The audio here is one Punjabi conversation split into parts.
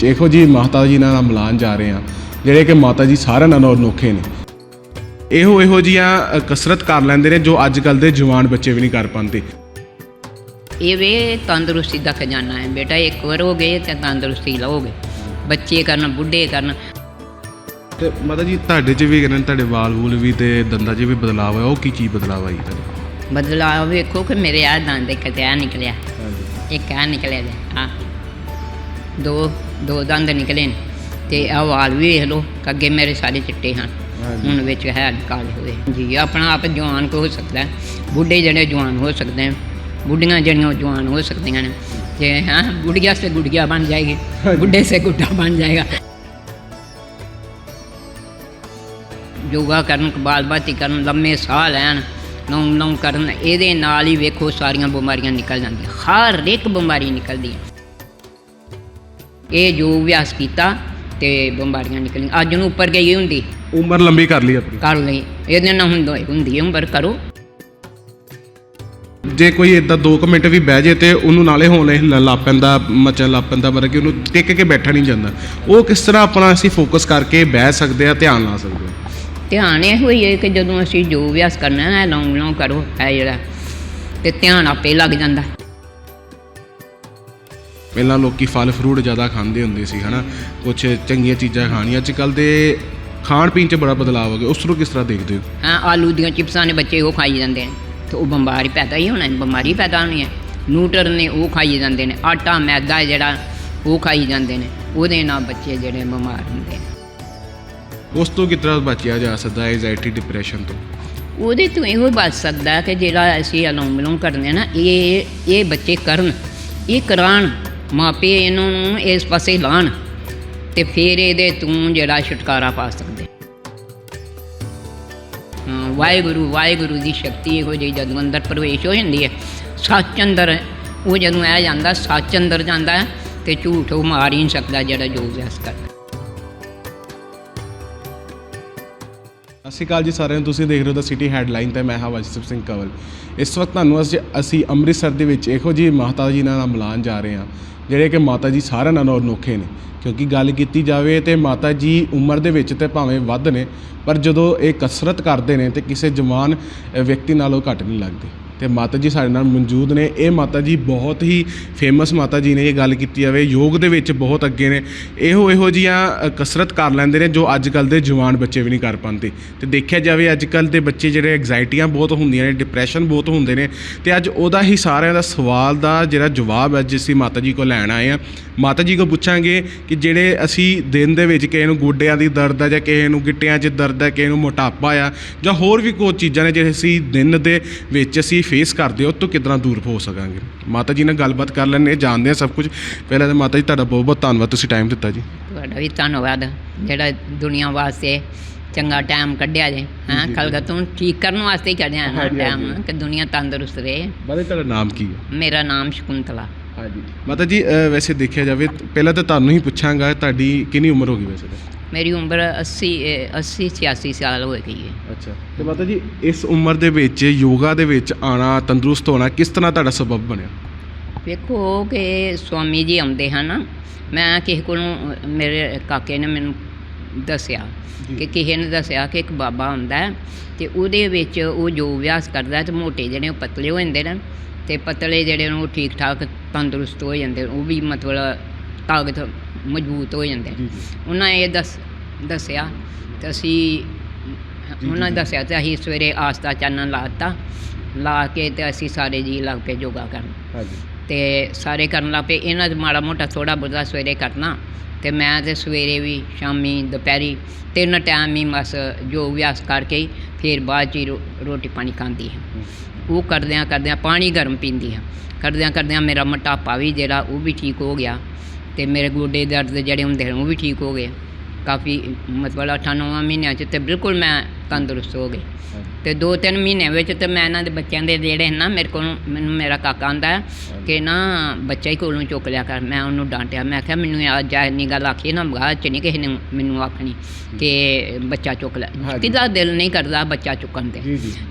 ਇਹੋ ਜੀ ਮਾਤਾ ਜੀ ਨਾਲ ਮਿਲਾਨ ਜਾ ਰਹੇ ਆ ਜਿਹੜੇ ਕਿ ਮਾਤਾ ਜੀ ਸਾਰਿਆਂ ਨਾਲੋਂ ਅਨੋਖੇ ਨੇ। ਇਹੋ ਇਹੋ ਜੀਆਂ ਕਸਰਤ ਕਰ ਲੈਂਦੇ ਨੇ ਜੋ ਅੱਜ ਕੱਲ ਦੇ ਜਵਾਨ ਬੱਚੇ ਵੀ ਨਹੀਂ ਕਰ ਪਾਉਂਦੇ। ਇਹ ਵੇ ਤੰਦਰੁਸਤੀ ਦਾ ਖਜ਼ਾਨਾ ਹੈ ਬੇਟਾ ਇੱਕ ਵਾਰ ਹੋ ਗਏ ਤੇ ਤੰਦਰੁਸਤੀ ਲਓਗੇ। ਬੱਚੇ ਕਰਨ ਬੁੱਢੇ ਕਰਨ। ਤੇ ਮਾਤਾ ਜੀ ਤੁਹਾਡੇ 'ਚ ਵੀ ਕਹਿੰਦੇ ਨੇ ਤੁਹਾਡੇ ਵਾਲ ਵੂਲ ਵੀ ਤੇ ਦੰਦਾਂ 'ਚ ਵੀ ਬਦਲਾਅ ਹੋਇਆ ਉਹ ਕੀ ਚੀਜ਼ ਬਦਲਾਅ ਆਈ ਤੁਹਾਡੇ? ਬਦਲਾਅ ਵੇਖੋ ਕਿ ਮੇਰੇ ਆ ਦੰਦ ਇੱਕ ਤੇ ਆ ਨਿਕਲਿਆ। ਇੱਕ ਆ ਨਿਕਲਿਆ ਜੀ ਆ ਦੋ ਦੋ ਦੰਦ ਨਿਕਲੇ ਨੇ ਤੇ ਆ ਵਾਲ ਵੀ ਵੇਖ ਲਓ ਅੱਗੇ ਮੇਰੇ ਸਾਰੇ ਚਿੱਟੇ ਹਨ। ਹਾਂਜੀ। ਹੁਣ ਵਿੱਚ ਹੈ ਕਾਲੇ ਹੋਏ। ਜੀ ਆਪਣਾ ਆਪ ਜਵਾਨ ਕੋ ਹੋ ਸਕਦਾ ਹੈ। ਬੁੱਢੇ ਜਿਹੜੇ ਜਵਾਨ ਹੋ ਸਕਦੇ ਹਨ। ਬੁੱਢੀਆਂ ਜਿਹੜੀਆਂ ਉਹ ਜਵਾਨ ਹੋ ਸਕਦੀਆਂ ਨੇ। ਤੇ ਹਾਂ ਗੁੜੀਆ ਸੇ ਗੁੜੀਆ ਬਣ ਜਾਏਗੀ। ਬੁੱਢੇ ਸੇ ਗੁੱਡਾ ਬਣ ਜਾਏਗਾ। ਯੋਗਾ ਕਰਨ ਕਬਾਲਬਾਤੀ ਕਰਨ ਲੰਮੇ ਸਾਹ ਲੈਣ ਨੌਂ ਨੌਂ ਕਰਨ ਇਹਦੇ ਨਾਲ ਹੀ ਵੇਖੋ ਸਾਰੀਆਂ ਬਿਮਾਰੀਆਂ ਨਿਕਲ ਜਾਂਦੀਆਂ। ਹਰ ਇੱਕ ਬਿਮਾਰੀ ਨਿਕਲਦੀ ਹੈ। ਇਹ ਜੋ ਅਭਿਆਸ ਕੀਤਾ ਤੇ ਬਿਮਾਰੀਆਂ ਨਿਕਲੀਆਂ। ਅੱਜ ਨੂੰ ਉੱਪਰ ਗਈ ਹੁੰਦੀ। ਉਮਰ ਲੰਬੀ ਕਰ ਲਈ ਆਪਣੀ। ਕਰ ਲਈ। ਇਹਦੇ ਨਾਲ ਹੁੰਦਾ ਹੁੰਦੀ ਹੈ ਉਮਰ ਕਰੋ। ਜੇ ਕੋਈ ਇਦਾਂ 2 ਮਿੰਟ ਵੀ ਬਹਿ ਜੇ ਤੇ ਉਹਨੂੰ ਨਾਲੇ ਹੋਣੇ ਲੱਪ ਪੈਂਦਾ ਮਚਣ ਲੱਪ ਪੈਂਦਾ ਕਿ ਉਹਨੂੰ ਟਿਕ ਕੇ ਬੈਠਾ ਨਹੀਂ ਜਾਂਦਾ। ਉਹ ਕਿਸ ਤਰ੍ਹਾਂ ਆਪਣਾ ਅਸੀਂ ਫੋਕਸ ਕਰਕੇ ਬਹਿ ਸਕਦੇ ਆ ਧਿਆਨ ਲਾ ਸਕਦੇ ਆ ਧਿਆਨ ਇਹ ਹੋਈ ਹੈ ਕਿ ਜਦੋਂ ਅਸੀਂ ਜੋ ਅਭਿਆਸ ਕਰਨਾ ਹੈ ਲੌਂਗ ਲੌਂਗ ਕਰੋ ਹੈ ਜਿਹੜਾ। ਤੇ ਧਿਆਨ ਆਪੇ ਲੱਗ ਜਾਂਦਾ। ਪਹਿਲਾਂ ਲੋਕੀ ਫਲ ਫਰੂਟ ਜ਼ਿਆਦਾ ਖਾਂਦੇ ਹੁੰਦੇ ਸੀ ਹਨਾ? ਕੁਝ ਚੰਗੀਆਂ ਚੀਜ਼ਾਂ ਖਾਣੀਆਂ। ਅੱਜ ਕੱਲ ਦੇ ਖਾਣ ਪੀਣ 'ਚ ਬੜਾ ਬਦਲਾਅ ਹੋ ਗਿਆ। ਉਸ ਨੂੰ ਕਿਸ ਤਰ੍ਹਾਂ ਦੇਖਦੇ ਹੋ? ਹਾਂ ਆਲੂ ਦੀਆਂ ਚਿਪਸਾਂ ਨੇ ਬੱਚੇ ਉਹ ਖਾਈ ਜਾਂਦੇ ਨੇ। ਤੇ ਉਹ ਬਿਮਾਰੀ ਪੈਦਾ ਹੀ ਹੋਣਾ ਹੈ, ਬਿਮਾਰੀ ਪੈਦਾ ਹੋਣੀ ਹੈ। ਨੂਟਰ ਨੇ ਉਹ ਖਾਈ ਜਾਂਦੇ ਨੇ। ਆਟਾ ਮੈਦਾ ਜਿਹੜਾ ਉਹ ਖਾਈ ਜਾਂਦੇ ਨੇ। ਉਹਦੇ ਨਾਲ ਬੱਚੇ ਜਿਹੜੇ ਬਿਮਾਰ ਹੁੰਦੇ ਨੇ। ਉਸ ਤੋਂ ਕਿਸ ਤਰ੍ਹਾਂ ਬਚਿਆ ਜਾ ਸਕਦਾ ਹੈ ਐਂਜ਼ਾਇਟੀ ਡਿਪਰੈਸ਼ਨ ਤੋਂ? ਉਹਦੇ ਤੋਂ ਇਹੋ ਬਚ ਸਕਦਾ ਕਿ ਜਿਹੜਾ ਅਸੀਂ ਅਲੋਮ ਵਿਲੋਮ ਕਰਦੇ ਨਾ ਇਹ ਇਹ ਬੱਚੇ ਕਰਨ ਇਹ ਕਰਾਣ ਮਾਪੇ ਇਹਨਾਂ ਨੂੰ ਇਸ ਪਾਸੇ ਲਾਣ ਤੇ ਫਿਰ ਇਹਦੇ ਤੋਂ ਜਿਹੜਾ ਛੁਟਕਾਰਾ ਪਾ ਸਕਦੇ। ਵਾਹਿਗੁਰੂ ਵਾਹਿਗੁਰੂ ਦੀ ਸ਼ਕਤੀ ਇਹੋ ਜਿਹੀ ਜਦੋਂ ਅੰਦਰ ਪ੍ਰਵੇਸ਼ ਹੋ ਜਾਂਦੀ ਹੈ ਸੱਚ ਅੰਦਰ ਉਹ ਜਦੋਂ ਆ ਜਾਂਦਾ ਸੱਚ ਅੰਦਰ ਜਾਂਦਾ ਤੇ ਝੂਠ ਉਹ ਮਾਰ ਹੀ ਨਹੀਂ ਸਕਦਾ ਜਿਹੜਾ ਜੋ ਅਭਿਆਸ ਕਰਦਾ। ਸਤਿ ਸ਼੍ਰੀ ਅਕਾਲ ਜੀ ਸਾਰਿਆਂ ਨੂੰ, ਤੁਸੀਂ ਦੇਖ ਰਹੇ ਹੋ ਦਾ ਸਿਟੀ ਹੈਡਲਾਈਨ ਤੇ ਮੈਂ ਹਾਂ ਵਜਸਪ ਸਿੰਘ ਕਵਲ। ਇਸ ਵਕਤ ਤੁਹਾਨੂੰ ਅਸੀਂ ਅਸੀਂ ਅੰਮ੍ਰਿਤਸਰ ਦੇ ਵਿੱਚ ਇਹੋ ਜੀ ਮਾਤਾ ਜੀ ਨਾਲ ਮਿਲਾਨ ਜਾ ਰਹੇ ਹਾਂ। ਜਿਹੜੇ ਕਿ ਮਾਤਾ ਜੀ ਸਾਰਿਆਂ ਨਾਲੋਂ ਅਨੋਖੇ ਨੇ ਕਿਉਂਕਿ ਗੱਲ ਕੀਤੀ ਜਾਵੇ ਤੇ ਮਾਤਾ ਜੀ ਉਮਰ ਦੇ ਵਿੱਚ ਤੇ ਭਾਵੇਂ ਵੱਧ ਨੇ ਪਰ ਜਦੋਂ ਇਹ ਕਸਰਤ ਕਰਦੇ ਨੇ ਤੇ ਕਿਸੇ ਜਵਾਨ ਅ, ਵਿਅਕਤੀ ਨਾਲੋਂ ਘੱਟ ਨਹੀਂ ਲੱਗਦੇ। ਤੇ ਮਾਤਾ ਜੀ ਸਾਡੇ ਨਾਲ ਮੌਜੂਦ ਨੇ। ਇਹ ਮਾਤਾ ਜੀ ਬਹੁਤ ਹੀ ਫੇਮਸ ਮਾਤਾ ਜੀ ਨੇ ਇਹ ਗੱਲ ਕੀਤੀ ਜਾਵੇ। ਯੋਗ ਦੇ ਵਿੱਚ ਬਹੁਤ ਅੱਗੇ ਨੇ। ਇਹੋ ਇਹੋ ਜੀਆਂ ਕਸਰਤ ਕਰ ਲੈਂਦੇ ਨੇ ਜੋ ਅੱਜ ਕੱਲ ਦੇ ਜਵਾਨ ਬੱਚੇ ਵੀ ਨਹੀਂ ਕਰ ਪਾਉਂਦੇ। ਤੇ ਦੇਖਿਆ ਜਾਵੇ ਅੱਜ ਕੱਲ ਦੇ ਬੱਚੇ ਜਿਹੜੇ ਐਗਜ਼ਾਈਟੀਆਂ ਬਹੁਤ ਹੁੰਦੀਆਂ ਨੇ ਡਿਪਰੈਸ਼ਨ ਬਹੁਤ ਹੁੰਦੇ ਨੇ। ਤੇ ਅੱਜ ਉਹਦਾ ਹੀ ਸਾਰਿਆਂ ਦਾ ਸਵਾਲ ਦਾ ਜਿਹੜਾ ਜਵਾਬ ਹੈ ਜਿਸ ਅਸੀਂ ਮਾਤਾ ਜੀ ਕੋਲ ਲੈਣ ਆਏ ਆ ਮਾਤਾ ਜੀ ਕੋ ਪੁੱਛਾਂਗੇ ਕਿ ਜਿਹੜੇ ਅਸੀਂ ਦਿਨ ਦੇ ਵਿੱਚ ਕਿਸੇ ਨੂੰ ਗੋਡਿਆਂ ਦੀ ਦਰਦ ਹੈ ਜਾਂ ਕਿਸੇ ਨੂੰ ਗਿੱਟਿਆਂ 'ਚ ਦਰਦ ਹੈ ਕਿਸੇ ਨੂੰ ਮੋਟਾਪਾ ਆ ਜਾਂ ਹੋਰ ਵੀ ਕੋਈ ਚੀਜ਼ਾਂ ਨੇ ਜਿਹੜੇ ਅਸੀਂ ਦਿਨ ਦੇ ਵਿੱਚ ਅਸੀਂ ਫੇਸ ਕਰਦੇ ਹਾਂ, ਉਹ ਤੋਂ ਕਿਦਾਂ ਦੂਰ ਹੋ ਸਕਾਂਗੇ? ਮਾਤਾ ਜੀ ਨਾਲ ਗੱਲਬਾਤ ਕਰ ਲੈਣੇ ਜਾਣਦੇ ਆ ਸਭ ਕੁਝ ਪਹਿਲਾਂ ਤਾਂ ਮਾਤਾ ਜੀ ਤੁਹਾਡਾ ਬਹੁਤ ਬਹੁਤ ਧੰਨਵਾਦ ਤੁਸੀਂ ਟਾਈਮ ਦਿੱਤਾ ਜੀ। ਤੁਹਾਡਾ ਵੀ ਧੰਨਵਾਦ। ਜਿਹੜਾ ਦੁਨੀਆ ਵਾਸਤੇ ਚੰਗਾ ਟਾਈਮ ਕੱਢਿਆ ਜੇ ਹਾਂ? ਕਲਗਤ ਠੀਕ ਕਰਨ ਵਾਸਤੇ ਹੀ ਕੱਢਿਆ ਨਾ ਟਾਈਮ। ਕਿ ਦੁਨੀਆ ਤੰਦਰੁਸਤ ਰਹੇ। ਜੀ ਤੁਹਾਡਾ ਨਾਮ ਕੀ ਹੈ? ਮੇਰਾ ਨਾਮ ਸ਼ਕੁੰਤਲਾ। ਹਾਂਜੀ। ਮਾਤਾ ਜੀ ਅ, ਵੈਸੇ ਦੇਖਿਆ ਜਾਵੇ ਤਾਂ ਪਹਿਲਾਂ ਤਾਂ ਤੁਹਾਨੂੰ ਹੀ ਪੁੱਛਾਂਗਾ ਤੁਹਾਡੀ ਕਿੰਨੀ ਉਮਰ ਹੋ ਗਈ ਵੈਸੇ ਤਾਂ? ਮੇਰੀ ਉਮਰ 80 ਅਹ 80 86 ਸਾਲ ਹੋ ਗਈ ਹੈ। ਅੱਛਾ। ਤੇ ਮਾਤਾ ਜੀ ਇਸ ਉਮਰ ਦੇ ਵਿੱਚ ਯੋਗਾ ਦੇ ਵਿੱਚ ਆਣਾ ਤੰਦਰੁਸਤ ਹੋਣਾ ਕਿਸ ਤਰ੍ਹਾਂ ਤੁਹਾਡਾ ਸਬਬ ਬਣਿਆ? ਵੇਖੋ ਕਿ ਸਵਾਮੀ ਜੀ ਆਉਂਦੇ ਹਨ ਮੈਂ ਕਿਸੇ ਕੋਲੋਂ ਮੇਰੇ ਕਾਕੇ ਨੇ ਮੈਨੂੰ ਦੱਸਿਆ ਜੀ। ਕਿ ਕਿਸੇ ਨੇ ਦੱਸਿਆ ਕਿ ਇੱਕ ਬਾਬਾ ਹੁੰਦਾ ਹੈ ਤੇ ਉਹਦੇ ਵਿੱਚ ਉਹ ਜੋ ਅਭਿਆਸ ਕਰਦਾ ਹੈ ਤੇ ਮੋਟੇ ਜਿਹੜੇ ਉਹ ਪਤਲੇ ਹੋ ਜਾਂਦੇ ਨੇ ਤੇ ਪਤਲੇ ਜਿਹੜੇ ਨੇ ਉਹ ਠੀਕ ਠਾਕ ਤੰਦਰੁਸਤ ਹੋ ਜਾਂਦੇ ਨੇ ਉਹ ਵੀ ਮਤਲਬ ਤਾਕਤ ਮਜ਼ਬੂਤ ਹੋ ਜਾਂਦੇ। ਨੇ ਉਹਨਾਂ ਇਹ ਦੱਸ ਦੱਸਿਆ ਤੇ ਅਸੀਂ ਉਹਨਾਂ ਜੀ। ਦੱਸਿਆ ਤੇ ਅਸੀਂ ਸਵੇਰੇ ਆਸਤਾ ਚਾਨਣ ਲਾਤਾ ਲਾ ਕੇ ਤੇ ਅਸੀਂ ਸਾਰੇ ਜੀ ਲੱਗ ਪਏ ਯੋਗਾ ਕਰਨ। ਹਾਂਜੀ। ਤੇ ਸਾਰੇ ਕਰਨ ਲੱਗ ਪਏ। ਇਹਨਾਂ ਦਾ ਮਾੜਾ ਮੋਟਾ ਥੋੜਾ ਬਹੁਤਾ ਸਵੇਰੇ ਕਰਨਾ। ਤੇ ਮੈਂ ਤੇ ਸਵੇਰੇ ਵੀ ਸ਼ਾਮੀ ਦੁਪਹਿਰੀ ਤਿੰਨ ਟਾਈਮ ਹੀ ਬਸ ਜੋ ਅਭਿਆਸ ਕਰਕੇ ਫਿਰ ਬਾਅਦ ਚ ਰੋਟੀ ਪਾਣੀ ਖਾਂਦੀ ਹਾਂ। ਉਹ ਕਰਦਿਆਂ ਕਰਦਿਆਂ ਪਾਣੀ ਗਰਮ ਪੀਂਦੀ ਹਾਂ ਕਰਦਿਆਂ ਕਰਦਿਆਂ ਮੇਰਾ ਮੋਟਾਪਾ ਵੀ ਜਿਹੜਾ ਉਹ ਵੀ ਠੀਕ ਹੋ ਗਿਆ ਤੇ ਮੇਰੇ ਗੋਡੇ ਦਰਦ ਜਿਹੜੇ ਹੁੰਦੇ ਨੇ ਉਹ ਵੀ ਠੀਕ ਹੋ ਗਏ। ਕਾਫੀ ਮਤਲਬ ਅੱਠਾਂ ਨੌਵਾਂ ਮਹੀਨਿਆਂ ਚ ਤੇ ਬਿਲਕੁਲ ਮੈਂ ਤੰਦਰੁਸਤ ਹੋ ਗਈ। ਤੇ ਦੋ ਤਿੰਨ ਮਹੀਨਿਆਂ ਵਿੱਚ ਤੇ ਮੈਂ ਇਹਨਾਂ ਦੇ ਬੱਚਿਆਂ ਦੇ ਜਿਹੜੇ ਨਾ ਮੇਰੇ ਕੋਲ ਮੈਨੂੰ ਮੇਰਾ ਕਾਕਾ ਆਂਦਾ ਕਿ ਨਾ ਬੱਚਾ ਹੀ ਕੋਲੋਂ ਚੁੱਕ ਲਿਆ ਕਰ ਮੈਂ ਉਹਨੂੰ ਡਾਂਟਿਆ ਮੈਂ ਕਿਹਾ ਮੈਨੂੰ ਅੱਜ ਇੰਨੀ ਗੱਲ ਆਖੀ ਨਾ ਬਾਅਦ ਚ ਨਹੀਂ ਕਿਸੇ ਨੇ ਮੈਨੂੰ ਆਖਣੀ ਕਿ ਬੱਚਾ ਚੁੱਕ ਲੈ। ਕਿਦਾ ਦਿਲ ਨਹੀਂ ਕਰਦਾ ਬੱਚਾ ਚੁੱਕਣ ਤੇ।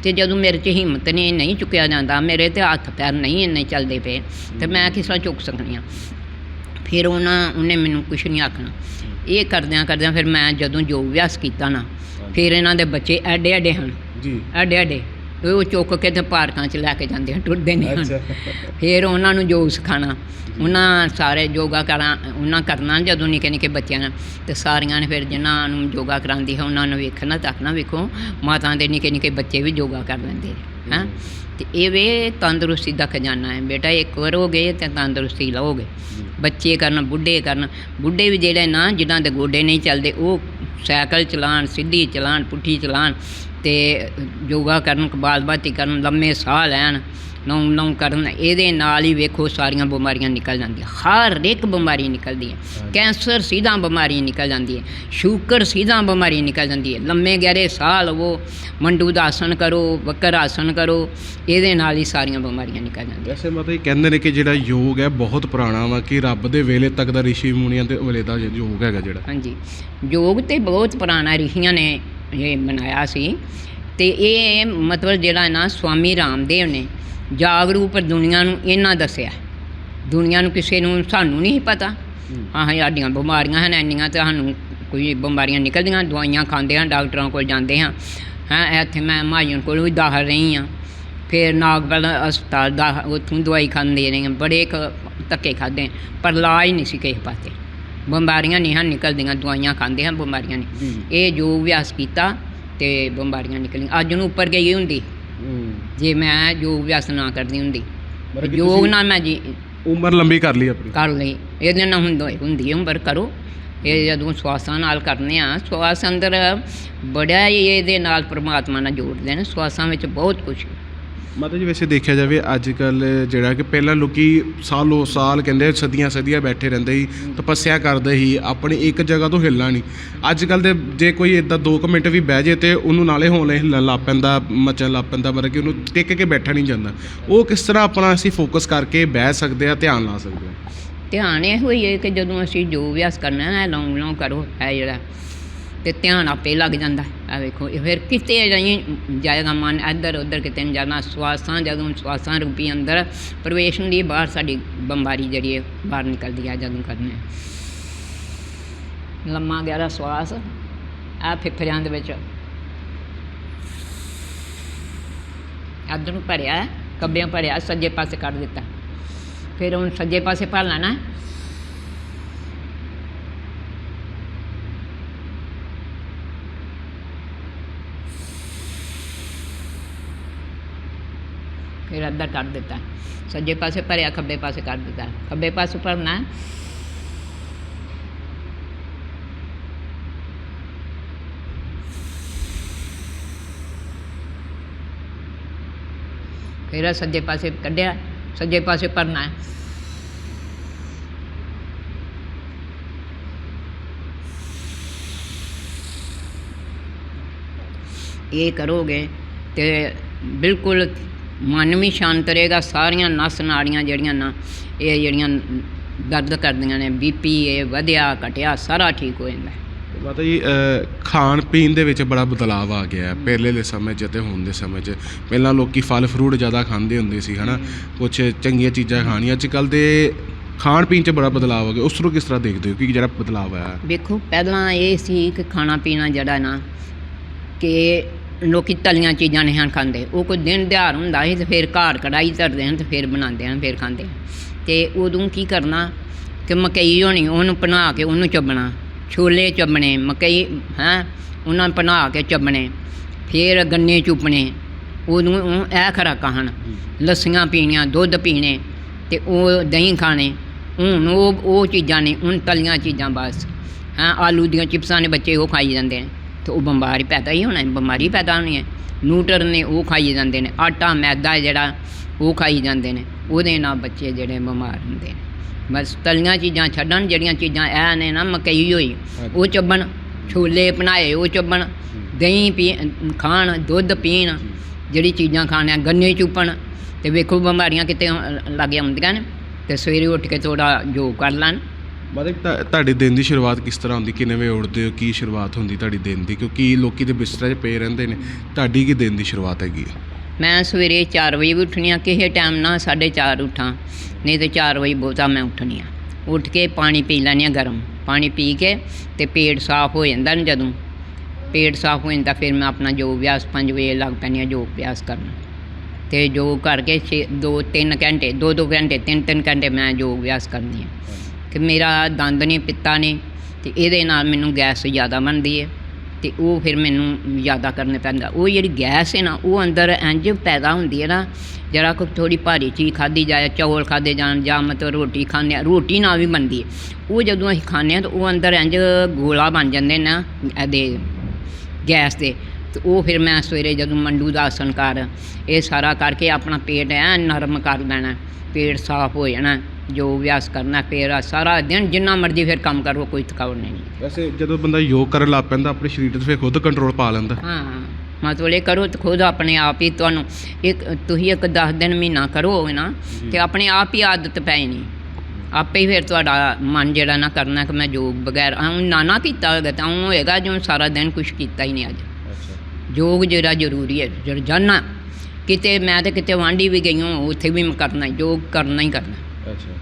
ਤੇ ਜਦੋਂ ਮੇਰੇ 'ਚ ਹਿੰਮਤ ਨਹੀਂ ਨਹੀਂ ਚੁੱਕਿਆ ਜਾਂਦਾ ਮੇਰੇ ਤੇ ਹੱਥ ਪੈਰ ਨਹੀਂ ਇੰਨੇ ਚੱਲਦੇ ਪਏ ਤੇ ਮੈਂ ਕਿਸ ਤਰ੍ਹਾਂ ਚੁੱਕ ਸਕਦੀ ਹਾਂ? ਫਿਰ ਉਹਨਾਂ ਉਹਨੇ ਮੈਨੂੰ ਕੁਝ ਨਹੀਂ ਆਖਣਾ। ਇਹ ਕਰਦਿਆਂ ਕਰਦਿਆਂ ਫਿਰ ਮੈਂ ਜਦੋਂ ਯੋਗ ਅਭਿਆਸ ਕੀਤਾ ਨਾ ਫਿਰ ਇਹਨਾਂ ਦੇ ਬੱਚੇ ਐਡੇ ਐਡੇ ਹਨ। ਜੀ। ਐਡੇ ਐਡੇ ਉਹ ਚੁੱਕ ਕੇ ਤੇ ਪਾਰਕਾਂ 'ਚ ਲੈ ਕੇ ਜਾਂਦੇ ਹਨ ਟੁੱਟਦੇ ਨਹੀਂ ਹਨ ਫਿਰ ਉਹਨਾਂ ਨੂੰ ਯੋਗ ਸਿਖਾਉਣਾ ਉਹਨਾਂ ਸਾਰੇ ਯੋਗਾ ਕਰਾਂ ਉਹਨਾਂ ਕਰਨਾ ਜਦੋਂ ਨਿੱਕੇ ਨਿੱਕੇ ਬੱਚਿਆਂ ਨੇ ਤੇ ਸਾਰੀਆਂ ਨੇ ਫਿਰ ਜਿਨ੍ਹਾਂ ਨੂੰ ਯੋਗਾ ਕਰਾਉਂਦੀ ਹੈ ਉਹਨਾਂ ਨੂੰ ਵੇਖਣਾ ਤੱਕ ਨਾ ਵੇਖੋ ਮਾਤਾ ਦੇ ਨਿੱਕੇ ਨਿੱਕੇ ਬੱਚੇ ਵੀ ਯੋਗਾ ਕਰ ਲੈਂਦੇ ਨੇ ਹੈਂ। ਤੇ ਇਹ ਵੇ ਤੰਦਰੁਸਤੀ ਦਾ ਖਜ਼ਾਨਾ ਹੈ। ਬੇਟਾ ਇੱਕ ਕਰੋਗੇ ਤੇ ਤੰਦਰੁਸਤੀ ਲਓਗੇ। ਬੱਚੇ ਕਰਨ ਬੁੱਢੇ ਕਰਨ। ਬੁੱਢੇ ਵੀ ਜਿਹੜੇ ਨਾ ਜਿਨ੍ਹਾਂ ਦੇ ਗੋਡੇ ਨਹੀਂ ਚੱਲਦੇ ਉਹ ਸਾਈਕਲ ਚਲਾਉਣ ਸਿੱਧੀ ਚਲਾਉਣ ਪੁੱਠੀ ਚਲਾਉਣ। ਤੇ ਯੋਗਾ ਕਰਨ ਕਪਾਲਭਾਤੀ ਕਰਨ ਲੰਮੇ ਸਾਹ ਲੈਣ ਨੌਂ ਨੌਂ ਕਰਨ ਇਹਦੇ ਨਾਲ ਹੀ ਵੇਖੋ ਸਾਰੀਆਂ ਬਿਮਾਰੀਆਂ ਨਿਕਲ ਜਾਂਦੀਆਂ। ਹਰ ਇੱਕ ਬਿਮਾਰੀ ਨਿਕਲਦੀ ਹੈ। ਕੈਂਸਰ ਸਿੱਧਾ ਬਿਮਾਰੀ ਨਿਕਲ ਜਾਂਦੀ ਹੈ। ਸ਼ੂਗਰ ਸਿੱਧਾ ਬਿਮਾਰੀ ਨਿਕਲ ਜਾਂਦੀ ਹੈ। ਲੰਮੇ ਗਹਿਰੇ ਸਾਹ ਲਵੋ ਮੰਡੂ ਦਾ ਆਸਨ ਕਰੋ ਵਕਰ ਆਸਨ ਕਰੋ ਇਹਦੇ ਨਾਲ ਹੀ ਸਾਰੀਆਂ ਬਿਮਾਰੀਆਂ ਨਿਕਲ ਜਾਂਦੀਆਂ। ਵੈਸੇ ਮਤਲਬ ਇਹ ਕਹਿੰਦੇ ਨੇ ਕਿ ਜਿਹੜਾ ਯੋਗ ਹੈ ਬਹੁਤ ਪੁਰਾਣਾ ਵਾ ਕਿ ਰੱਬ ਦੇ ਵੇਲੇ ਤੱਕ ਦਾ ਰਿਸ਼ੀ ਮੁਨੀਆਂ ਦੇ ਵੇਲੇ ਦਾ ਯੋਗ ਹੈਗਾ ਜਿਹੜਾ। ਹਾਂਜੀ। ਯੋਗ ਤੇ ਬਹੁਤ ਪੁਰਾਣਾ ਰਿਸ਼ੀਆਂ ਨੇ ਇਹ ਬਣਾਇਆ ਸੀ। ਤੇ ਇਹ ਮਤਲਬ ਜਿਹੜਾ ਨਾ ਸਵਾਮੀ ਰਾਮਦੇਵ ਨੇ ਜਾਗਰੂਕ ਦੁਨੀਆ ਨੂੰ ਇਹਨਾਂ ਦੱਸਿਆ। ਦੁਨੀਆ ਨੂੰ ਕਿਸੇ ਨੂੰ ਸਾਨੂੰ ਨਹੀਂ ਪਤਾ। ਹਾਂ। ਸਾਡੀਆਂ ਬਿਮਾਰੀਆਂ ਹਨ ਇੰਨੀਆਂ ਤੇ ਸਾਨੂੰ ਕੋਈ ਬਿਮਾਰੀਆਂ ਨਿਕਲਦੀਆਂ ਦਵਾਈਆਂ ਖਾਂਦੇ ਹਾਂ ਡਾਕਟਰਾਂ ਕੋਲ ਜਾਂਦੇ ਹਾਂ। ਹਾਂ ਇੱਥੇ ਮੈਂ ਮਾਜਨ ਕੋਲ ਵੀ ਦਾਖਲ ਰਹੀ ਹਾਂ। ਫਿਰ ਨਾਗਪਲ ਹਸਪਤਾਲ ਦਾ ਉੱਥੋਂ ਦਵਾਈ ਖਾਂਦੇ ਰਹੇ ਬੜੇ ਧੱਕੇ ਖਾਦੇ ਪਰ ਇਲਾਜ ਨਹੀਂ ਸੀ ਕਿਸੇ ਪਾਸੇ। ਬਿਮਾਰੀਆਂ ਨਹੀਂ ਹਨ ਨਿਕਲਦੀਆਂ ਦਵਾਈਆਂ ਖਾਂਦੇ ਹਾਂ ਬਿਮਾਰੀਆਂ ਨਹੀਂ। ਇਹ ਜੋ ਅਭਿਆਸ ਕੀਤਾ ਤੇ ਬਿਮਾਰੀਆਂ ਨਿਕਲੀਆਂ। ਅੱਜ ਨੂੰ ਉੱਪਰ ਗਈ ਹੁੰਦੀ। ਜੇ ਮੈਂ ਯੋਗ ਅਭਿਆਸ ਨਾ ਕਰਦੀ ਹੁੰਦੀ। ਯੋਗ ਨਾਲ ਮੈਂ ਜੀ ਉਮਰ ਲੰਬੀ ਕਰ ਲਈ ਆਪਣੀ। ਕਰ ਲਈ। ਇਹਦੇ ਨਾਲ ਹੁੰਦਾ ਹੁੰਦੀ ਹੈ ਉਮਰ ਕਰੋ। ਇਹ ਜਦੋਂ ਸਵਾਸਾਂ ਨਾਲ ਕਰਨੇ ਆ ਸਵਾਸ ਅੰਦਰ ਬੜਾ ਇਹਦੇ ਨਾਲ ਪ੍ਰਮਾਤਮਾ ਨਾਲ ਜੋੜਦੇ ਨੇ। ਸਵਾਸਾਂ ਵਿੱਚ ਬਹੁਤ ਕੁਝ ਮਤਲਬ ਜੀ, ਵੈਸੇ ਦੇਖਿਆ ਜਾਵੇ ਅੱਜ ਕੱਲ ਜਿਹੜਾ ਕਿ ਪਹਿਲਾਂ ਲੋਕੀ ਸਾਲੋ ਸਾਲ ਕਹਿੰਦੇ ਸਦੀਆਂ ਸਦੀਆਂ ਬੈਠੇ ਰਹਿੰਦੇ ਸੀ, ਤਪੱਸਿਆ ਕਰਦੇ ਸੀ, ਆਪਣੀ ਇੱਕ ਜਗ੍ਹਾ ਤੋਂ ਹਿੱਲਣਾ ਨਹੀਂ। ਅੱਜ ਕੱਲ ਦੇ ਜੇ ਕੋਈ ਇਦਾਂ 2 ਮਿੰਟ ਵੀ ਬਹਿ ਜੇ ਤੇ ਉਹਨੂੰ ਨਾਲੇ ਹੌਲੇ ਹਿੱਲਣ ਲੱਗ ਪੈਂਦਾ, ਮਚਣ ਲੱਗ ਪੈਂਦਾ, ਮਤਲਬ ਕਿ ਉਹਨੂੰ ਟਿਕ ਕੇ ਬੈਠਾ ਨਹੀਂ ਜਾਂਦਾ। ਉਹ ਕਿਸ ਤਰ੍ਹਾਂ ਆਪਣਾ ਅਸੀਂ ਫੋਕਸ ਕਰਕੇ ਬਹਿ ਸਕਦੇ ਆ, ਧਿਆਨ ਲਾ ਸਕਦੇ ਆ? ਧਿਆਨ ਇਹ ਹੋਈ ਹੈ ਕਿ ਜਦੋਂ ਅਸੀਂ ਜੋ ਅਭਿਆਸ ਕਰਨਾ ਹੈ ਲੌਂਗ ਲੌਂਗ ਕਰੋ ਹੈ ਜਿਹੜਾ ਤੇ ਧਿਆਨ ਆਪੇ ਲੱਗ ਜਾਂਦਾ। ਆ ਵੇਖੋ, ਇਹ ਫਿਰ ਕਿਤੇ ਜਾਈ, ਜਾਏਗਾ ਮਨ ਇੱਧਰ ਉੱਧਰ ਕਿਤੇ ਨਹੀਂ ਜਾਣਾ। ਸਵਾਸਾਂ, ਜਦੋਂ ਸਵਾਸਾਂ ਰੂਪੀ ਅੰਦਰ, ਪ੍ਰਵੇਸ਼ ਹੁੰਦੀ ਬਾਹਰ ਸਾਡੀ ਬੰਬਾਰੀ ਜਿਹੜੀ ਹੈ, ਬਾਹਰ ਨਿਕਲਦੀ ਹੈ, ਜਦੋਂ ਕਰਨੇ ਲੰਮਾ ਗਹਿਰਾ ਸਵਾਸ ਆ ਫਿਫਰਿਆਂ ਦੇ ਵਿੱਚ। ਇੱਧਰ ਨੂੰ ਭਰਿਆ ਕੱਬਿਆਂ ਭਰਿਆ, ਸੱਜੇ ਪਾਸੇ ਕੱਢ ਦਿੱਤਾ। ਫਿਰ ਹੁਣ ਸੱਜੇ ਪਾਸੇ ਭਰ ਲੈਣਾ। ਫਿਰ ਅੱਧਾ ਕੱਢ ਦਿੱਤਾ ਸੱਜੇ ਪਾਸੇ ਭਰਿਆ ਖੱਬੇ ਪਾਸੇ ਕੱਢ ਦਿੱਤਾ ਖੱਬੇ ਪਾਸੇ ਭਰਨਾ ਹੈ। ਫਿਰ ਆਹ ਸੱਜੇ ਪਾਸੇ ਕੱਢਿਆ ਸੱਜੇ ਪਾਸੇ ਭਰਨਾ ਹੈ ਇਹ ਕਰੋਗੇ ਤੇ ਬਿਲਕੁਲ ਮਨ ਵੀ ਸ਼ਾਂਤ ਰਹੇਗਾ ਸਾਰੀਆਂ ਨਸ ਨਾੜੀਆਂ ਜਿਹੜੀਆਂ ਨਾ ਇਹ ਜਿਹੜੀਆਂ ਦਰਦ ਕਰਦੀਆਂ ਨੇ ਬੀਪੀ ਇਹ ਵਧਿਆ ਘਟਿਆ ਸਾਰਾ ਠੀਕ ਹੋ ਜਾਂਦਾ। ਮਾਤਾ ਜੀ ਖਾਣ ਪੀਣ ਦੇ ਵਿੱਚ ਬੜਾ ਬਦਲਾਅ ਆ ਗਿਆ ਹੈ। ਪਹਿਲੇ ਦੇ ਸਮੇਂ 'ਚ ਤੇ ਹੁਣ ਦੇ ਸਮੇਂ 'ਚ। ਪਹਿਲਾਂ ਲੋਕੀ ਫਲ ਫਰੂਟ ਜ਼ਿਆਦਾ ਖਾਂਦੇ ਹੁੰਦੇ ਸੀ ਹਨਾ? ਕੁਝ ਚੰਗੀਆਂ ਚੀਜ਼ਾਂ ਖਾਣੀਆਂ। ਅੱਜ ਕੱਲ ਦੇ ਖਾਣ ਪੀਣ 'ਚ ਬੜਾ ਬਦਲਾਅ ਹੋ ਗਿਆ। ਉਸ ਨੂੰ ਕਿਸ ਤਰ੍ਹਾਂ ਦੇਖਦੇ ਹੋ? ਕਿ ਜਿਹੜਾ ਬਦਲਾਅ ਆਇਆ? ਵੇਖੋ ਪਹਿਲਾਂ ਇਹ ਸੀ ਕਿ ਖਾਣਾ ਪੀਣਾ ਜਿਹੜਾ ਨਾ ਕਿ ਲੋਕੀ ਤਲੀਆਂ ਚੀਜ਼ਾਂ ਨਹੀਂ ਹਨ ਖਾਂਦੇ। ਉਹ ਕੋਈ ਦਿਨ ਦਿਹਾੜ ਹੁੰਦਾ ਸੀ ਤੇ ਫਿਰ ਘਰ ਕੜਾਈ ਧਰਦੇ ਹਨ ਤੇ ਫਿਰ ਬਣਾਉਂਦੇ ਹਨ ਫਿਰ ਖਾਂਦੇ ਹਨ। ਤੇ ਉਦੋਂ ਕੀ ਕਰਨਾ ਕਿ ਮਕਈ ਹੋਣੀ ਉਹਨੂੰ ਬਣਾ ਕੇ ਉਹਨੂੰ ਚੱਬਣਾ। ਛੋਲੇ ਚੱਬਣੇ ਮਕਈ ਹੈਂ ਉਹਨਾਂ ਨੂੰ ਬਣਾ ਕੇ ਚੱਬਣੇ ਫਿਰ ਗੰਨੇ ਚੁੱਪਣੇ ਉਦੋਂ ਇਹ ਖੁਰਾਕਾਂ ਹਨ। ਲੱਸੀਆਂ ਪੀਣੀਆਂ ਦੁੱਧ ਪੀਣੇ ਤੇ ਉਹ ਦਹੀਂ ਖਾਣੇ। ਹੁਣ ਉਹ ਉਹ ਚੀਜ਼ਾਂ ਨੇ ਹੁਣ ਤਲੀਆਂ ਚੀਜ਼ਾਂ ਬਸ। ਹਾਂ ਆਲੂ ਦੀਆਂ ਚਿਪਸਾਂ ਨੇ ਬੱਚੇ ਉਹ ਖਾਈ ਜਾਂਦੇ ਨੇ ਤੇ ਉਹ ਬਿਮਾਰੀ ਪੈਦਾ ਹੀ ਹੋਣਾ ਹੈ, ਬਿਮਾਰੀ ਪੈਦਾ ਹੋਣੀ ਹੈ। ਨੂਟਰ ਨੇ ਉਹ ਖਾਈ ਜਾਂਦੇ ਨੇ ਆਟਾ ਮੈਦਾ ਜਿਹੜਾ ਉਹ ਖਾਈ ਜਾਂਦੇ ਨੇ ਉਹਦੇ ਨਾਲ ਬੱਚੇ ਜਿਹੜੇ ਬਿਮਾਰ ਹੁੰਦੇ ਨੇ। ਬਸ ਤਲੀਆਂ ਚੀਜ਼ਾਂ ਛੱਡਣ ਜਿਹੜੀਆਂ ਚੀਜ਼ਾਂ ਇਹ ਨੇ ਨਾ ਮਕਈ ਹੋਈ ਉਹ ਚੱਬਣ ਛੋਲੇ ਬਣਾਏ ਉਹ ਚੱਬਣ ਦਹੀਂ ਪੀ ਖਾਣ ਦੁੱਧ ਪੀਣ ਜਿਹੜੀ ਚੀਜ਼ਾਂ ਖਾਣੀਆਂ ਗੰਨੇ ਚੁੱਪਣ ਤੇ ਵੇਖੋ ਬਿਮਾਰੀਆਂ ਕਿਤੇ ਲੱਗ ਆਉਂਦੀਆਂ ਨੇ ਤੇ ਸਵੇਰੇ ਉੱਠ ਕੇ ਥੋੜਾ ਯੋਗ ਕਰ ਲੈਣ। ਮਤਲਬ ਤੁਹਾਡੇ ਦਿਨ ਦੀ ਸ਼ੁਰੂਆਤ ਕਿਸ ਤਰ੍ਹਾਂ ਹੁੰਦੀ? ਕਿੰਨੇ ਵਜੇ ਉੱਠਦੇ ਹੋ? ਕੀ ਸ਼ੁਰੂਆਤ ਹੁੰਦੀ ਤੁਹਾਡੀ ਦਿਨ ਦੀ? ਕਿਉਂਕਿ ਲੋਕੀ ਤੇ ਬਿਸਤਰੇ 'ਚ ਪਏ ਰਹਿੰਦੇ ਨੇ। ਤੁਹਾਡੀ ਕੀ ਦਿਨ ਦੀ ਸ਼ੁਰੂਆਤ ਹੈਗੀ ਹੈ? ਮੈਂ ਸਵੇਰੇ 4 ਵਜੇ ਵੀ ਉੱਠਣੀ ਆ, ਕਿਸੇ ਟਾਈਮ ਨਾ 4:30 ਉੱਠਾਂ। ਨਹੀਂ ਤੇ 4 ਵਜੇ ਬਹੁਤਾ ਮੈਂ ਉੱਠਣੀ ਆ। ਉੱਠ ਕੇ ਪਾਣੀ ਪੀ ਲੈਂਦੀ ਹਾਂ ਗਰਮ। ਪਾਣੀ ਪੀ ਕੇ ਤੇ ਪੇਟ ਸਾਫ਼ ਹੋ ਜਾਂਦਾ ਨਾ ਜਦੋਂ। ਪੇਟ ਸਾਫ਼ ਹੋ ਜਾਂਦਾ, ਫਿਰ ਮੈਂ ਆਪਣਾ ਯੋਗ ਅਭਿਆਸ 5 ਵਜੇ ਲੱਗ ਪੈਂਦੀ ਹਾਂ ਯੋਗ ਅਭਿਆਸ ਕਰਨਾ। ਤੇ ਯੋਗ ਕਰਕੇ 6 2 3 ਘੰਟੇ 2 2 ਘੰਟੇ 3 3 ਘੰਟੇ ਮੈਂ ਯੋਗ ਅਭਿਆਸ ਕਰਦੀ ਹਾਂ ਕਿ ਮੇਰਾ ਦੰਦ ਨੇ ਪਿੱਤਾ ਨੇ ਅਤੇ ਇਹਦੇ ਨਾਲ ਮੈਨੂੰ ਗੈਸ ਜ਼ਿਆਦਾ ਬਣਦੀ ਹੈ ਅਤੇ ਉਹ ਫਿਰ ਮੈਨੂੰ ਜ਼ਿਆਦਾ ਕਰਨੇ ਪੈਂਦਾ। ਉਹ ਜਿਹੜੀ ਗੈਸ ਹੈ ਨਾ, ਉਹ ਅੰਦਰ ਇੰਜ ਪੈਦਾ ਹੁੰਦੀ ਹੈ ਨਾ, ਜਰਾ ਕੋਈ ਥੋੜੀ ਭਾਰੀ ਚੀਜ਼ ਖਾਦੀ ਜਾਏ, ਚੌਲ ਖਾਦੇ ਜਾਣ ਜਾਂ ਮਤਲਬ ਰੋਟੀ ਖਾਂਦੇ ਹਾਂ, ਰੋਟੀ ਨਾਲ ਵੀ ਬਣਦੀ ਹੈ ਉਹ ਜਦੋਂ ਅਸੀਂ ਖਾਂਦੇ ਹਾਂ ਤਾਂ ਉਹ ਅੰਦਰ ਇੰਜ ਗੋਲਾ ਬਣ ਜਾਂਦੇ ਨਾ ਇਹਦੇ ਗੈਸ ਦੇ। ਤੇ ਉਹ ਫਿਰ ਮੈਂ ਸਵੇਰੇ ਜਦੋਂ ਮੰਡੂ ਦਾ ਆਸਣ ਕਰ, ਇਹ ਸਾਰਾ ਕਰਕੇ ਆਪਣਾ ਪੇਟ ਐ ਨਰਮ ਕਰ ਲੈਣਾ, ਪੇਟ ਸਾਫ਼ ਹੋ ਜਾਣਾ। ਜੋ ਅਭਿਆਸ ਕਰਨਾ ਫਿਰ ਸਾਰਾ ਦਿਨ ਜਿੰਨਾ ਮਰਜ਼ੀ ਫਿਰ ਕੰਮ ਕਰੋ ਕੋਈ ਥਕਾਵਟ ਨਹੀਂ ਵੈਸੇ ਜਦੋਂ ਬੰਦਾ ਯੋਗ ਕਰਨ ਲੱਗ ਪੈਂਦਾ ਆਪਣੇ ਸਰੀਰ ਤੇ ਫਿਰ ਖੁਦ ਕੰਟਰੋਲ ਪਾ ਲੈਂਦਾ। ਹਾਂ ਮਤਲਬ ਇਹ ਕਰੋ ਤੇ ਖੁਦ ਆਪਣੇ ਆਪ ਹੀ ਤੁਹਾਨੂੰ ਇੱਕ ਤੁਸੀਂ ਇੱਕ 10 ਦਿਨ ਮਹੀਨਾ ਕਰੋਗੇ ਨਾ ਤੇ ਆਪਣੇ ਆਪ ਹੀ ਆਦਤ ਪੈ ਜਾਣੀ। ਆਪੇ ਹੀ ਫਿਰ ਤੁਹਾਡਾ ਮਨ ਜਿਹੜਾ ਨਾ ਕਰਨਾ ਕਿ ਮੈਂ ਯੋਗ ਬਗੈਰ ਆਹ ਨਾ ਨਾ ਕੀਤਾ ਹੋਏਗਾ ਤਾਂ ਉਹ ਹੋਏਗਾ ਜਿਵੇਂ ਸਾਰਾ ਦਿਨ ਕੁਝ ਕੀਤਾ ਹੀ ਨਹੀਂ ਅੱਜ। ਯੋਗ ਜਿਹੜਾ ਜ਼ਰੂਰੀ ਹੈ ਰੋਜ਼ਾਨਾ ਕਿਤੇ ਮੈਂ ਤੇ ਕਿਤੇ ਵਾਂਢੀ ਵੀ ਗਈ ਹਾਂ ਉੱਥੇ ਵੀ ਮੈਂ ਕਰਨਾ ਹੀ, ਯੋਗ ਕਰਨਾ ਹੀ ਕਰਨਾ। ਅੱਛਾ।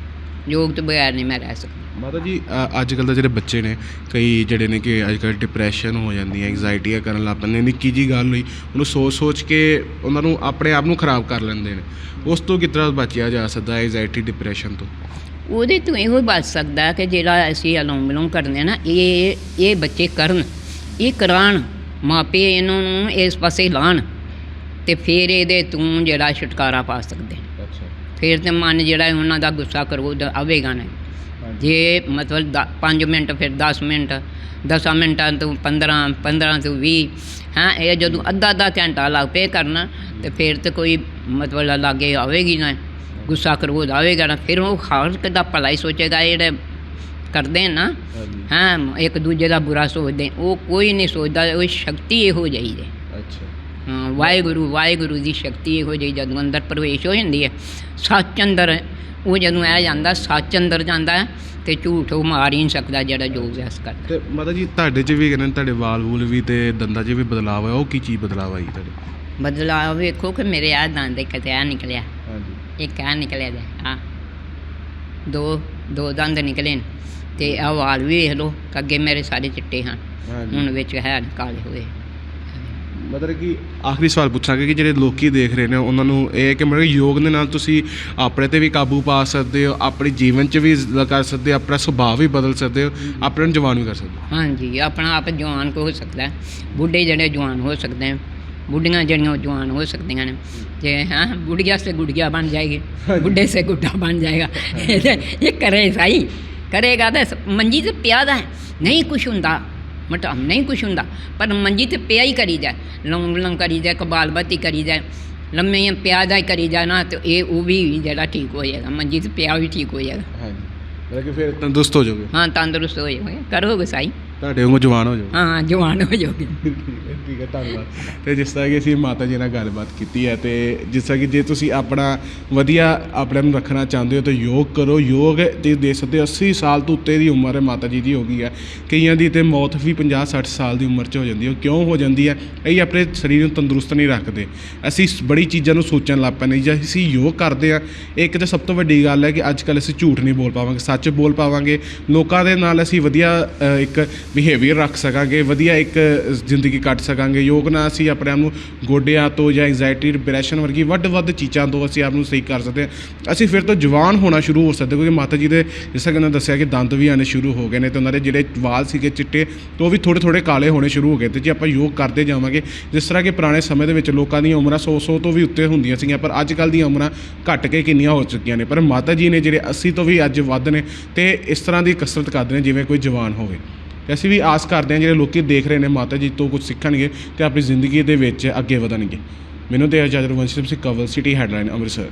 ਯੋਗ ਤੋਂ ਬਗੈਰ ਨਹੀਂ ਮੈਂ ਰਹਿ ਸਕਦੀ। ਮਾਤਾ ਜੀ ਅੱਜ ਕੱਲ ਦੇ ਜਿਹੜੇ ਬੱਚੇ ਨੇ ਕਈ ਜਿਹੜੇ ਨੇ ਕਿ ਅੱਜ ਕੱਲ ਡਿਪਰੈਸ਼ਨ ਹੋ ਜਾਂਦੀ ਹੈ ਐਂਗਜ਼ਾਇਟੀਆਂ ਕਰਨ ਲੱਗ ਪੈਂਦੇ ਨੇ। ਨਿੱਕੀ ਜੀ ਗੱਲ ਹੋਈ ਉਹਨੂੰ ਸੋਚ ਸੋਚ ਕੇ ਉਹਨਾਂ ਨੂੰ ਆਪਣੇ ਆਪ ਨੂੰ ਖਰਾਬ ਕਰ ਲੈਂਦੇ ਨੇ। ਉਸ ਤੋਂ ਤਰ੍ਹਾਂ ਬਚਿਆ ਜਾ ਸਕਦਾ ਹੈ ਐਂਗਜ਼ਾਇਟੀ ਡਿਪਰੈਸ਼ਨ ਤੋਂ? ਉਹਦੇ ਤੋਂ ਇਹੋ ਬਚ ਸਕਦਾ ਕਿ ਜਿਹੜਾ ਅਸੀਂ ਅਲੋਮ ਵਿਲੋਮ ਕਰਦੇ ਨਾ ਇਹ ਇਹ ਬੱਚੇ ਕਰਨ ਇਹ ਕਰਾਣ ਮਾਪੇ ਇਹਨਾਂ ਨੂੰ ਇਸ ਪਾਸੇ ਲਾਣ ਤੇ ਫਿਰ ਇਹਦੇ ਤੋਂ ਜਿਹੜਾ ਛੁਟਕਾਰਾ ਪਾ ਸਕਦੇ ਫਿਰ ਤੇ ਮਨ ਜਿਹੜਾ ਉਹਨਾਂ ਦਾ ਗੁੱਸਾ ਕਰੋਧ ਆਵੇਗਾ ਨਾ ਜੇ ਮਤਲਬ 5 ਮਿੰਟ ਫਿਰ 10 ਮਿੰਟ 10 ਮਿੰਟਾਂ ਤੋਂ 15 15 ਤੋਂ 20 ਹਾਂ ਇਹ ਜਦੋਂ ਅੱਧਾ ਅੱਧਾ ਘੰਟਾ ਲੱਗ ਪਏ ਕਰਨ ਤੇ ਫਿਰ ਤੇ ਕੋਈ ਮਤਲਬ ਲਾਗੇ ਆਵੇਗੀ ਨਾ ਗੁੱਸਾ ਕਰੋਧ ਆਵੇਗਾ ਨਾ। ਫਿਰ ਉਹ ਹਰ ਇੱਕ ਦਾ ਭਲਾ ਹੀ ਸੋਚੇਗਾ ਇਹ ਜਿਹੜੇ ਕਰਦੇ ਨੇ ਹਾਂ ਇੱਕ ਦੂਜੇ ਦਾ ਬੁਰਾ ਸੋਚਦੇ ਉਹ ਕੋਈ ਨਹੀਂ ਸੋਚਦਾ ਉਹ ਸ਼ਕਤੀ ਇਹੋ ਅੱਛਾ ਹਾਂ। ਵਾਹਿਗੁਰੂ ਵਾਹਿਗੁਰੂ ਦੀ ਸ਼ਕਤੀ ਇਹੋ ਜਿਹੀ ਜਦੋਂ ਅੰਦਰ ਪ੍ਰਵੇਸ਼ ਹੋ ਜਾਂਦੀ ਹੈ ਸੱਚ ਅੰਦਰ ਉਹ ਜਦੋਂ ਆ ਜਾਂਦਾ ਸੱਚ ਅੰਦਰ ਜਾਂਦਾ ਤੇ ਝੂਠ ਉਹ ਮਾਰ ਹੀ ਨਹੀਂ ਸਕਦਾ ਜਿਹੜਾ ਜੋ ਅਭਿਆਸ ਕਰਦਾ ਤੇ ਮਾਤਾ ਜੀ ਤੁਹਾਡੇ 'ਚ ਵੀ ਕਹਿੰਦੇ ਤੁਹਾਡੇ ਵਾਲ ਵੂਲ ਵੀ ਤੇ ਦੰਦਾਂ 'ਚ ਵੀ ਬਦਲਾਅ ਹੋਇਆ ਉਹ ਕੀ ਚੀਜ਼ ਬਦਲਾਅ ਆਈ ਤੁਹਾਡੇ? ਬਦਲਾਅ ਵੇਖੋ ਕਿ ਮੇਰੇ ਆ ਦੰਦ ਕਿਤੇ ਆ ਨਿਕਲਿਆ ਹਾਂਜੀ। ਇੱਕ ਆ ਨਿਕਲਿਆ ਦੇ ਆ ਦੋ ਦੋ ਦੰਦ ਨਿਕਲੇ ਨੇ ਤੇ ਆ ਵਾਲ ਵੀ ਵੇਖ ਲਓ ਅੱਗੇ ਮੇਰੇ ਸਾਰੇ ਚਿੱਟੇ ਹਨ ਹਾਂਜੀ। ਹੁਣ ਵਿੱਚ ਹੈ ਕਾਲੇ ਹੋਏ। ਮਤਲਬ ਕਿ ਆਖਰੀ ਸਵਾਲ ਪੁੱਛਾਂਗੇ ਕਿ ਜਿਹੜੇ ਲੋਕੀ ਦੇਖ ਰਹੇ ਨੇ ਉਹਨਾਂ ਨੂੰ ਇਹ ਕਿ ਮਤਲਬ ਯੋਗ ਦੇ ਨਾਲ ਤੁਸੀਂ ਆਪਣੇ ਤੇ ਵੀ ਕਾਬੂ ਪਾ ਸਕਦੇ ਹੋ ਆਪਣੇ ਜੀਵਨ 'ਚ ਵੀ ਕਰ ਸਕਦੇ ਹੋ ਆਪਣਾ ਸੁਭਾਅ ਵੀ ਬਦਲ ਸਕਦੇ ਹੋ ਆਪਣੇ ਜਵਾਨ ਵੀ ਕਰ ਸਕਦੇ ਹੋ। ਹਾਂਜੀ ਆਪਣਾ ਆਪ ਜਵਾਨ ਕੋ ਹੋ ਸਕਦਾ ਹੈ ਬੁੱਢੇ ਜਿਹੜੇ ਜਵਾਨ ਹੋ ਸਕਦੇ ਹਨ ਬੁੱਢੀਆਂ ਜਿਹੜੀਆਂ ਉਹ ਜਵਾਨ ਹੋ ਸਕਦੀਆਂ ਨੇ ਜੇ ਹਾਂ ਬੁੱਢੀਆਂ ਸੇ ਗੁੱਡੀਆਂ ਬਣ ਜਾਏਗੀ ਬੁੱਢੇ ਸੇ ਗੁੱਡਾ ਬਣ ਜਾਏਗਾ ਇਹ ਕਰੇ ਸਾਈ ਕਰੇਗਾ ਤਾਂ ਮੰਜੀ ਤੇ ਪਿਆਦਾ ਨਹੀਂ ਕੁਛ ਹੁੰਦਾ ਮਤਲਬ ਨਹੀਂ ਕੁਛ ਹੁੰਦਾ ਪਰ ਮੰਜੀ ਤੇ ਪਿਆ ਹੀ ਕਰੀ ਜਾ ਲੰਗ ਲੰਗ ਕਰੀ ਜਾ ਕਬਾਲ ਬੱਤੀ ਕਰੀ ਜਾ ਲੰਮੇ ਪਿਆ ਦਾ ਹੀ ਕਰੀ ਜਾ ਨਾ ਤੇ ਇਹ ਉਹ ਵੀ ਜਿਹੜਾ ਠੀਕ ਹੋ ਜਾਏਗਾ ਮੰਜੀ ਤੇ ਪਿਆ ਵੀ ਠੀਕ ਹੋ ਜਾਏਗਾ। ਹਾਂਜੀ ਮਤਲਬ ਕਿ ਫਿਰ ਤੰਦਰੁਸਤ ਹੋ ਜਾਓਗੇ। ਹਾਂ ਤੰਦਰੁਸਤ ਹੋ ਜਾਓਗੇ ਕਰੋਗੇ ਸਹੀ ਤੁਹਾਡੇ ਵਾਂਗੂ ਜਵਾਨ ਹੋ ਜਾਓਗੇ। ਹਾਂ ਜਵਾਨ ਹੋ ਜਾਓਗੇ। ਠੀਕ ਹੈ ਧੰਨਵਾਦ। ਤੇ ਜਿਸ ਤਰ੍ਹਾਂ ਕਿ ਅਸੀਂ ਮਾਤਾ ਜੀ ਨਾਲ ਗੱਲਬਾਤ ਕੀਤੀ ਹੈ ਤੇ ਜਿਸ ਤਰ੍ਹਾਂ ਕਿ ਜੇ ਤੁਸੀਂ ਆਪਣਾ ਵਧੀਆ ਆਪਣੇ ਨੂੰ ਰੱਖਣਾ ਚਾਹੁੰਦੇ ਹੋ ਤਾਂ ਯੋਗ ਕਰੋ। ਯੋਗ ਤੇ ਦੇ ਸਕਦੇ ਹੋ। 80 ਸਾਲ ਤੋਂ ਉੱਤੇ ਦੀ ਉਮਰ ਹੈ ਮਾਤਾ ਜੀ ਦੀ ਹੋ ਗਈ ਹੈ। ਕਈਆਂ ਦੀ ਤੇ ਮੌਤ ਵੀ 50 60 ਸਾਲ ਦੀ ਉਮਰ 'ਚ ਹੋ ਜਾਂਦੀ ਹੈ। ਉਹ ਕਿਉਂ ਹੋ ਜਾਂਦੀ ਹੈ? ਇਹ ਆਪਣੇ ਸਰੀਰ ਨੂੰ ਤੰਦਰੁਸਤ ਨਹੀਂ ਰੱਖਦੇ। ਅਸੀਂ ਬੜੀ ਚੀਜ਼ਾਂ ਨੂੰ ਸੋਚਣ ਲੱਗ ਪੈਂਦੇ ਜੇ ਅਸੀਂ ਯੋਗ ਕਰਦੇ ਆ ਇੱਕ ਤਾਂ ਸਭ ਤੋਂ ਵੱਡੀ ਗੱਲ ਹੈ ਕਿ ਅੱਜ ਕੱਲ੍ਹ ਅਸੀਂ ਝੂਠ ਨਹੀਂ ਬੋਲ ਪਾਵਾਂਗੇ ਸੱਚ ਬੋਲ ਪਾਵਾਂਗੇ। ਲੋਕਾਂ ਦੇ ਨਾਲ ਅਸੀਂ ਵਧੀਆ ਇੱਕ ਬਿਹੇਵੀਅਰ ਰੱਖ ਸਕਾਂਗੇ, ਵਧੀਆ ਇੱਕ ਜ਼ਿੰਦਗੀ ਕੱਟ ਸਕਾਂਗੇ। ਯੋਗ ਨਾਲ ਅਸੀਂ ਆਪਣੇ ਆਪ ਨੂੰ ਗੋਡਿਆਂ ਤੋਂ ਜਾਂ ਐਂਜ਼ਾਇਟੀ ਡਿਪਰੈਸ਼ਨ ਵਰਗੀ ਵੱਡ ਵੱਡ ਚੀਜ਼ਾਂ ਤੋਂ ਅਸੀਂ ਆਪ ਨੂੰ ਸਹੀ ਕਰ ਸਕਦੇ ਹਾਂ। ਅਸੀਂ ਫਿਰ ਤੋਂ ਜਵਾਨ ਹੋਣਾ ਸ਼ੁਰੂ ਹੋ ਸਕਦੇ ਕਿਉਂਕਿ ਮਾਤਾ ਜੀ ਦੇ ਜਿਸ ਤਰ੍ਹਾਂ ਕਿ ਉਹਨਾਂ ਦੱਸਿਆ ਕਿ ਦੰਦ ਵੀ ਆਣੇ ਸ਼ੁਰੂ ਹੋ ਗਏ ਨੇ ਤੇ ਉਹਨਾਂ ਦੇ ਜਿਹੜੇ ਵਾਲ ਸੀਗੇ ਚਿੱਟੇ, ਤੇ ਉਹ ਵੀ ਥੋੜੇ ਥੋੜੇ ਕਾਲੇ ਹੋਣੇ ਸ਼ੁਰੂ ਹੋ ਗਏ ਤੇ ਜੇ ਆਪਾਂ ਯੋਗ ਕਰਦੇ ਜਾਵਾਂਗੇ, ਜਿਸ ਤਰ੍ਹਾਂ ਕਿ ਪੁਰਾਣੇ ਸਮੇਂ ਦੇ ਵਿੱਚ ਲੋਕਾਂ ਦੀਆਂ ਉਮਰਾਂ 100 100 ਤੋਂ ਵੀ ਉੱਤੇ ਹੁੰਦੀਆਂ ਸੀਗੀਆਂ, ਪਰ ਅੱਜ ਕੱਲ੍ਹ ਦੀਆਂ ਉਮਰਾਂ ਘਟ ਕੇ ਕਿੰਨੀਆਂ ਹੋ ਚੁੱਕੀਆਂ ਨੇ। ਪਰ ਮਾਤਾ ਜੀ ਨੇ ਜਿਹੜੇ 80 ਤੋਂ ਵੀ ਅੱਜ ਵੱਧ ਨੇ ਤੇ ਇਸ ਤਰ੍ਹਾਂ ਦੀ ਕਸਰਤ ਕਰਦੇ ਨੇ, ਜਿਵੇਂ ਕੋਈ ਜਵਾਨ ਹੋਵੇ। ਤੇ ਅਸੀਂ ਵੀ ਆਸ ਕਰਦੇ ਹਾਂ ਜਿਹੜੇ ਲੋਕੀ ਦੇਖ ਰਹੇ ਨੇ ਮਾਤਾ ਜੀ ਤੋਂ ਕੁਝ ਸਿੱਖਣਗੇ ਤੇ ਆਪਣੀ ਜ਼ਿੰਦਗੀ ਦੇ ਵਿੱਚ ਅੱਗੇ ਵਧਣਗੇ। ਮੈਨੂੰ ਤੇ ਇਜਾਜ਼ਤ ਵੰਸ਼ਿਪ ਸਿੰਘ ਕਵਲ ਸਿਟੀ, ਹੈਡਲਾਈਨ ਅੰਮ੍ਰਿਤਸਰ।